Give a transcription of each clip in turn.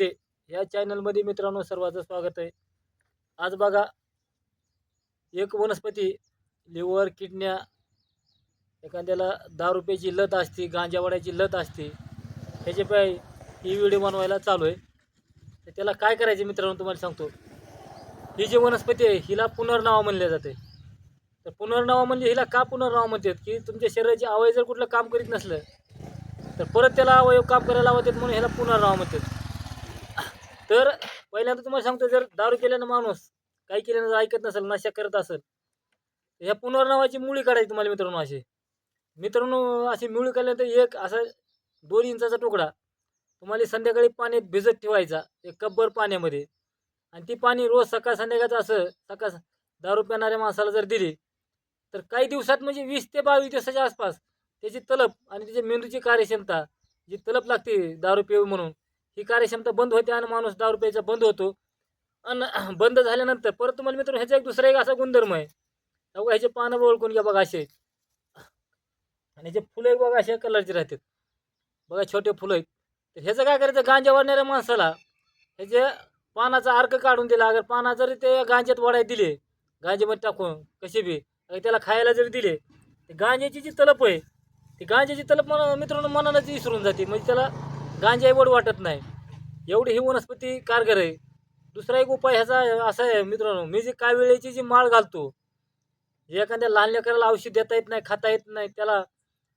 वैद्य ह्या चॅनलमध्ये मित्रांनो सर्वांचं स्वागत आहे. आज बघा एक वनस्पती लिव्हर किडन्या एखाद्याला दहा रुपयाची लत असते गांजावाड्याची लत असते. ह्याचे पाय ही व्हिडिओ बनवायला चालू आहे. तर त्याला काय करायचे मित्रांनो तुम्हाला सांगतो. ही जी वनस्पती आहे हिला पुनर्नावा म्हणले जाते. तर पुनर्नावा म्हणजे हिला का पुनर्नावा म्हणतात? की तुमच्या शरीराचे अवयव जर कुठलं काम करीत नसलं तर परत त्याला अवयव काम करायला लावतात म्हणून ह्याला पुनर्नावा म्हणतात. तर पहिल्यांदा तुम्हाला सांगतो जर दारू केल्यानं माणूस काही केल्यानं जर ऐकत नसेल नशा करत असेल ह्या पुनर्नावाची मुळी काढायची तुम्हाला मित्रांनो असे मित्रांनो अशी मुळी काढल्यानंतर एक असा दोन इंचाचा तुकडा तुम्हाला संध्याकाळी पाण्यात भिजत ठेवायचा एक कपभर पाण्यामध्ये. आणि ती पाणी रोज सकाळ संध्याकाळचं असं सकाळ दारू पिणाऱ्या माणसाला जर दिली तर काही दिवसात म्हणजे वीस ते बावीस दिवसाच्या आसपास त्याची तलप आणि त्याच्या मेंदूची कार्यक्षमता जी तलप लागते दारू पिऊ म्हणून ही कार्यक्षमता बंद होते आणि माणूस दारू प्यायचा बंद होतो. आणि बंद झाल्यानंतर परत तुम्हाला मित्र ह्याचा एक दुसरा एक असा गुणधर्म आहे. अगं ह्याचे पानं ओळखून घ्या बघा असे. आणि ह्याचे फुलं आहेत बघा अशा कलरचे राहतात. बघा छोटे फुलं आहेत. तर ह्याचं काय करायचं? गांजा वाढणाऱ्या माणसाला ह्याच्या पानाचा अर्क काढून दिला. अगर पाना जरी ते गांज्यात वाढायला दिले गांजेमध्ये टाकून कसे बी त्याला खायला जरी दिले ते गांज्याची जी तलप आहे ती गांज्याची तलप मना मित्रांनो मनानंच विसरून जाते. म्हणजे त्याला गांजा एवढं वाटत नाही. एवढी ही वनस्पती कारगर आहे. दुसरा एक उपाय ह्याचा असा आहे मित्रांनो मी जी काय वेळेची जी माळ घालतो जे एखाद्या लहान लेकराला औषध देता येत नाही खाता येत नाही त्याला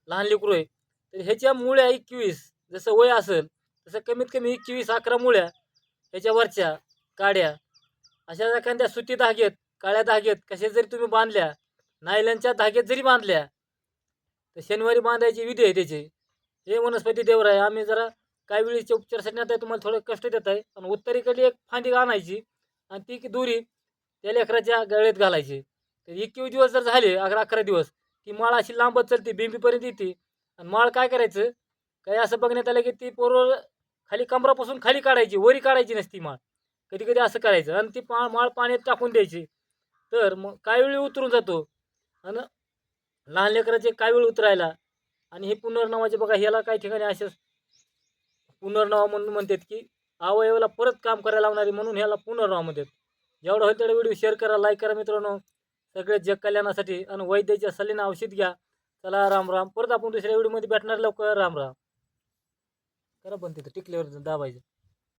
लहान लेकरू आहे तर ह्याच्या मुळ्या एकवीस जसं वय असेल तसं कमीत कमी एकवीस अकरा मुळ्या ह्याच्यावरच्या काड्या अशा एखाद्या सुती धागेत काळ्या धागेत कशा जरी तुम्ही बांधल्या नायलनच्या धागेत जरी बांधल्या तर शनिवारी बांधायची विधी आहे त्याची. हे वनस्पती देवर आहे. आम्ही जरा काही वेळेच्या उपचारासाठी आता तुम्हाला थोडं कष्ट देत आहे. आणि उत्तरेकडली एक फांदी आणायची आणि ती दोरी त्या लेकराच्या गळ्यात घालायची. तर एकवीस दिवस जर झाले अकरा अकरा दिवस ती माळ अशी लांबत चालते बिंबीपर्यंत येते. आणि माळ काय करायचं? काही असं बघण्यात आलं की ती पोरं खाली कमरापासून खाली काढायची वरी काढायची नसती माळ. कधी कधी असं करायचं आणि ती पा माळ पाण्यात टाकून द्यायची. तर मग काही वेळी उतरून जातो. आणि लहान लेकराचे काय वेळ उतरायला आणि हे पुनर्नावाचे बघा ह्याला काही ठिकाणी असेच पुनर्नावा म्हणून म्हणतात की अवयवाला परत काम करायला लावणारी म्हणून ह्याला पुनर्नावा म्हणतात. जेवढं होईल तेवढा व्हिडिओ शेअर करा लाईक करा मित्रांनो. सगळे जग कल्याणासाठी आणि वैद्याच्या सल्ल्यानं औषध घ्या. चला राम राम. परत आपण दुसऱ्या व्हिडिओमध्ये भेटणार लवकर. राम राम. करा पण तिथं. टिकल्यावर दाबायचं.